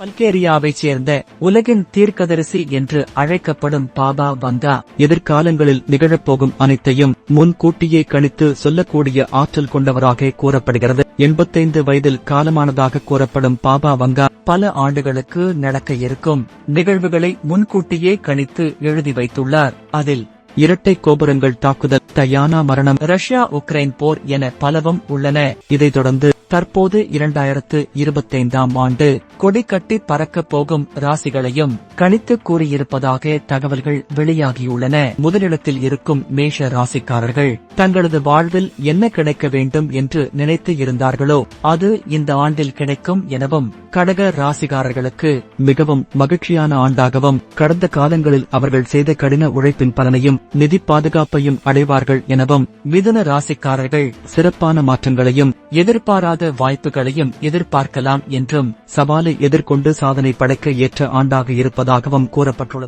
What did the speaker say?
பல்கேரியாவைச் சேர்ந்த உலகின் தீர்க்கதரிசி என்று அழைக்கப்படும் பாபா வங்கா எதிர்காலங்களில் நிகழப்போகும் அனைத்தையும் முன்கூட்டியே கணித்து சொல்லக்கூடிய ஆற்றல் கொண்டவராக கூறப்படுகிறது. எண்பத்தைந்து வயதில் காலமானதாக கூறப்படும் பாபா வங்கா பல ஆண்டுகளுக்கு நடக்க இருக்கும் நிகழ்வுகளை முன்கூட்டியே கணித்து எழுதி வைத்துள்ளார். அதில் இரட்டை கோபுரங்கள் தாக்குதல் தயானா மரணம் ரஷ்யா உக்ரைன் போர் என பலவும் உள்ளன. இதைத் தொடர்ந்து தற்போது இரண்டாயிரத்து இருபத்தைந்தாம் ஆண்டு கொடி கட்டி பறக்கப் போகும் ராசிகளையும் கணித்து கூறியிருப்பதாக தகவல்கள் வெளியாகியுள்ளன. முதலிடத்தில் இருக்கும் மேஷ ராசிக்காரர்கள் தங்களது வாழ்வில் என்ன கிடைக்க வேண்டும் என்று நினைத்து இருந்தார்களோ அது இந்த ஆண்டில் கிடைக்கும் எனவும் கடக ராசிகாரர்களுக்கு மிகவும் மகிழ்ச்சியான ஆண்டாகவும் கடந்த காலங்களில் அவர்கள் செய்த கடின உழைப்பின் பலனையும் நிதி பாதுகாப்பையும் அடைவார்கள் எனவும் மிதுன ராசிக்காரர்கள் சிறப்பான மாற்றங்களையும் எதிர்பாராத வாய்ப்புகளையும் எதிர்பார்க்கலாம் என்றும் சவாலை எதிர்கொண்டு சாதனை படைக்க ஏற்ற ஆண்டாக இருப்பதாகவும் கூறப்பட்டுள்ளது.